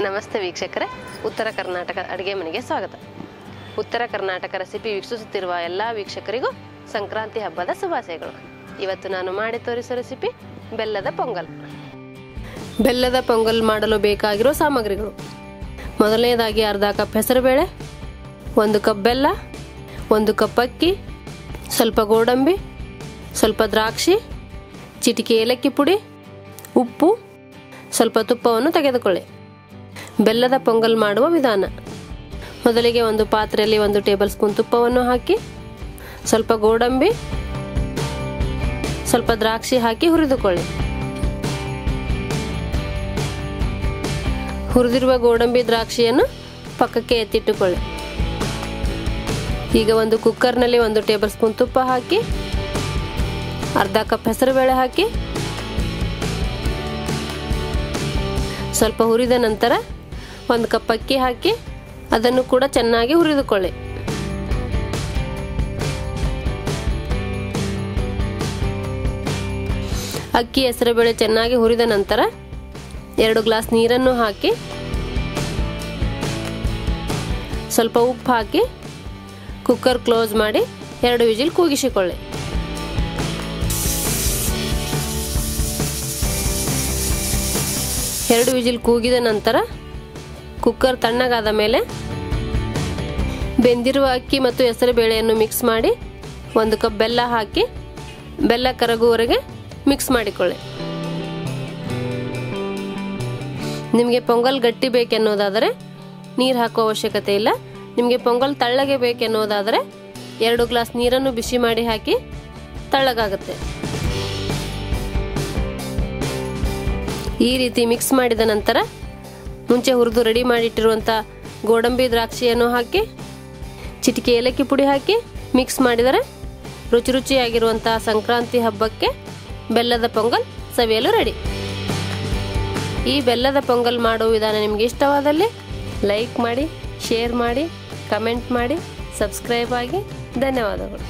ನಮಸ್ತೆ ವೀಕ್ಷಕರೇ. ಉತ್ತರ ಕರ್ನಾಟಕ ಅಡುಗೆ ಮನೆಗೆ ಸ್ವಾಗತ. ಉತ್ತರ ಕರ್ನಾಟಕ ರೆಸಿಪಿ ವೀಕ್ಷಿಸುತ್ತಿರುವ ಎಲ್ಲ ವೀಕ್ಷಕರಿಗೂ ಸಂಕ್ರಾಂತಿ ಹಬ್ಬದ ಶುಭಾಶಯಗಳು. ಇವತ್ತು ನಾನು ಮಾಡಿ ತೋರಿಸೋ ರೆಸಿಪಿ ಬೆಲ್ಲದ ಪೊಂಗಲ್. ಬೆಲ್ಲದ ಪೊಂಗಲ್ ಮಾಡಲು ಬೇಕಾಗಿರೋ ಸಾಮಗ್ರಿಗಳು. ಮೊದಲನೇದಾಗಿ ಅರ್ಧ ಕಪ್ ಹೆಸರುಬೇಳೆ, ಒಂದು ಕಪ್ ಬೆಲ್ಲ, ಒಂದು ಕಪ್ ಅಕ್ಕಿ, ಸ್ವಲ್ಪ ಗೋಡಂಬಿ, ಸ್ವಲ್ಪ ದ್ರಾಕ್ಷಿ, ಚಿಟಿಕೆ ಏಲಕ್ಕಿ ಪುಡಿ, ಉಪ್ಪು, ಸ್ವಲ್ಪ ತುಪ್ಪವನ್ನು ತೆಗೆದುಕೊಳ್ಳಿ. ಬೆಲ್ಲದ ಪೊಂಗಲ್ ಮಾಡುವ ವಿಧಾನ. ಮೊದಲಿಗೆ ಒಂದು ಪಾತ್ರೆಯಲ್ಲಿ ಒಂದು ಟೇಬಲ್ ಸ್ಪೂನ್ ತುಪ್ಪವನ್ನು ಹಾಕಿ, ಸ್ವಲ್ಪ ಗೋಡಂಬಿ, ಸ್ವಲ್ಪ ದ್ರಾಕ್ಷಿ ಹಾಕಿ ಹುರಿದುಕೊಳ್ಳಿ. ಹುರಿದಿರುವ ಗೋಡಂಬಿ ದ್ರಾಕ್ಷಿಯನ್ನು ಪಕ್ಕಕ್ಕೆ ಎತ್ತಿಟ್ಟುಕೊಳ್ಳಿ. ಈಗ ಒಂದು ಕುಕ್ಕರ್ನಲ್ಲಿ ಒಂದು ಟೇಬಲ್ ಸ್ಪೂನ್ ತುಪ್ಪ ಹಾಕಿ, ಅರ್ಧ ಕಪ್ ಹೆಸರುಬೇಳೆ ಹಾಕಿ, ಸ್ವಲ್ಪ ಹುರಿದ ನಂತರ ಒಂದು ಕಪ್ ಅಕ್ಕಿ ಹಾಕಿ ಅದನ್ನು ಕೂಡ ಚೆನ್ನಾಗಿ ಹುರಿದುಕೊಳ್ಳಿ. ಅಕ್ಕಿ ಹೆಸರುಬೇಳೆ ಚೆನ್ನಾಗಿ ಹುರಿದ ನಂತರ ಎರಡು ಗ್ಲಾಸ್ ನೀರನ್ನು ಹಾಕಿ ಸ್ವಲ್ಪ ಉಪ್ಪು ಹಾಕಿ ಕುಕ್ಕರ್ ಕ್ಲೋಸ್ ಮಾಡಿ ಎರಡು ವಿಜಿಲ್ ಕೂಗಿಸಿಕೊಳ್ಳಿ. ಎರಡು ವಿಜಿಲ್ ಕೂಗಿದ ನಂತರ ಕುಕ್ಕರ್ ತಣ್ಣಗಾದ ಮೇಲೆ ಬೆಂದಿರುವ ಅಕ್ಕಿ ಮತ್ತು ಹೆಸರು ಬೇಳೆಯನ್ನು ಮಿಕ್ಸ್ ಮಾಡಿ ಒಂದು ಕಪ್ ಬೆಲ್ಲ ಹಾಕಿ ಬೆಲ್ಲ ಕರಗುವವರೆಗೆ ಮಿಕ್ಸ್ ಮಾಡಿಕೊಳ್ಳಿ. ನಿಮಗೆ ಪೊಂಗಲ್ ಗಟ್ಟಿ ಬೇಕೆನ್ನೋದಾದರೆ ನೀರು ಹಾಕೋ ಅವಶ್ಯಕತೆ ಇಲ್ಲ. ನಿಮಗೆ ಪೊಂಗಲ್ ತಳ್ಳಗೆ ಬೇಕೆನ್ನೋದಾದರೆ ಎರಡು ಗ್ಲಾಸ್ ನೀರನ್ನು ಬಿಸಿ ಮಾಡಿ ಹಾಕಿ ತಳ್ಳಗಾಗುತ್ತೆ. ಈ ರೀತಿ ಮಿಕ್ಸ್ ಮಾಡಿದ ನಂತರ ಮುಂಚೆ ಹುರಿದು ರೆಡಿ ಮಾಡಿಟ್ಟಿರುವಂಥ ಗೋಡಂಬಿ ದ್ರಾಕ್ಷಿಯನ್ನು ಹಾಕಿ, ಚಿಟಿಕೆ ಏಲಕ್ಕಿ ಪುಡಿ ಹಾಕಿ ಮಿಕ್ಸ್ ಮಾಡಿದರೆ ರುಚಿ ರುಚಿಯಾಗಿರುವಂಥ ಸಂಕ್ರಾಂತಿ ಹಬ್ಬಕ್ಕೆ ಬೆಲ್ಲದ ಪೊಂಗಲ್ ಸವಿಯಲು ರೆಡಿ. ಈ ಬೆಲ್ಲದ ಪೊಂಗಲ್ ಮಾಡುವ ವಿಧಾನ ನಿಮಗೆ ಇಷ್ಟವಾದಲ್ಲಿ ಲೈಕ್ ಮಾಡಿ ಶೇರ್ ಮಾಡಿ ಕಮೆಂಟ್ ಮಾಡಿ ಸಬ್ಸ್ಕ್ರೈಬ್ ಆಗಿ ಧನ್ಯವಾದಗಳು.